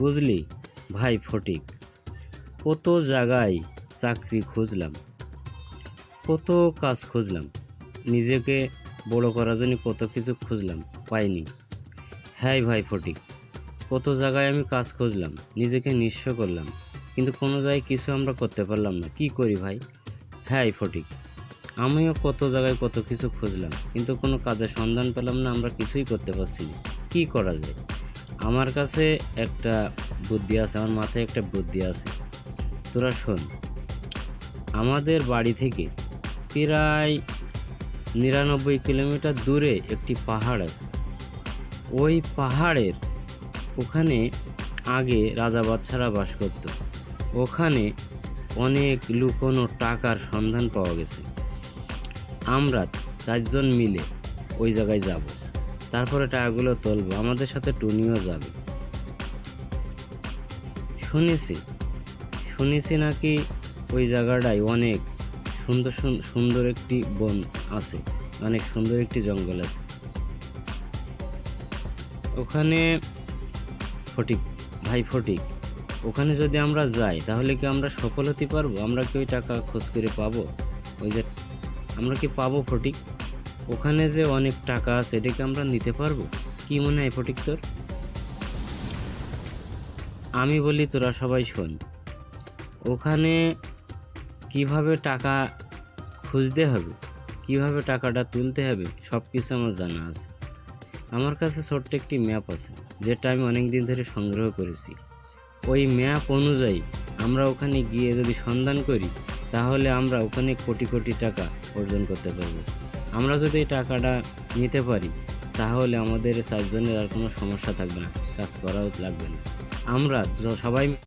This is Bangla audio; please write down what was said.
বুঝলি? ভাই ফটিক, কত জায়গায় চাকরি খুঁজলাম, কত কাজ খুঁজলাম, নিজেকে বড় করার জন্য কত কিছু খুঁজলাম, পাইনি। হ্যাঁ ভাই ফটিক, কত জায়গায় আমি কাজ খুঁজলাম, নিজেকে নিঃস্ব করলাম, কিন্তু কোনো জায়গায় কিছু আমরা করতে পারলাম না। কি করি ভাই? হ্যাঁ ফটিক, আমিও কত জায়গায় কত কিছু খুঁজলাম, কিন্তু কোনো কাজের সন্ধান পেলাম না, আমরা কিছুই করতে পারছি না। কী করা যায়? আমার কাছে একটা বুদ্ধি আছে, আমার মাথায় একটা বুদ্ধি আছে। তোরা শোন, আমাদের বাড়ি থেকে প্রায় নিরানব্বই কিলোমিটার দূরে একটি পাহাড় আছে। ওই পাহাড়ের ওখানে আগে রাজা বাচ্চারা বাস করত। ওখানে অনেক লুকোনো টাকার সন্ধান পাওয়া গেছে। আমরা চারজন মিলে ওই জায়গায় যাব। তারপরে টাকাগুলো তুলবো। আমাদের সাথে টুনিও যাবে। শুনেছি শুনেছি নাকি ওই জায়গাটায় অনেক সুন্দর সুন- সুন্দর একটি বন আছে, অনেক সুন্দর একটি জঙ্গল আছে। ওখানে ফটিক, ভাই ফটিক, ওখানে যদি আমরা যাই, তাহলে কি আমরা সফল হতে পারব? আমরা কি ওই টাকা খোঁজ করে পাবো? ওই যে, আমরা কি পাবো ফটিক? ওখানে যে অনেক টাকা আছে, এটা কি আমরা নিতে পারব? কি মনে হয় ফটিক তোর? আমি বলি তোরা সবাই শোন। ওখানে কীভাবে টাকা খুঁজতে হবে, কীভাবে টাকাটা তুলতে হবে সব কিছু আমার জানা আছে। আমার কাছে ছোট্ট একটি ম্যাপ আছে, যেটা আমি অনেক দিন ধরে সংগ্রহ করেছি। ওই ম্যাপ অনুযায়ী আমরা ওখানে গিয়ে যদি সন্ধান করি, তাহলে আমরা ওখানে কোটি কোটি টাকা অর্জন করতে পারব। আমরা যদি এই টাকাটা নিতে পারি, তাহলে আমাদের চারজনের আর কোনো সমস্যা থাকবে না। কাজ করাও লাগবে না। আমরা সবাই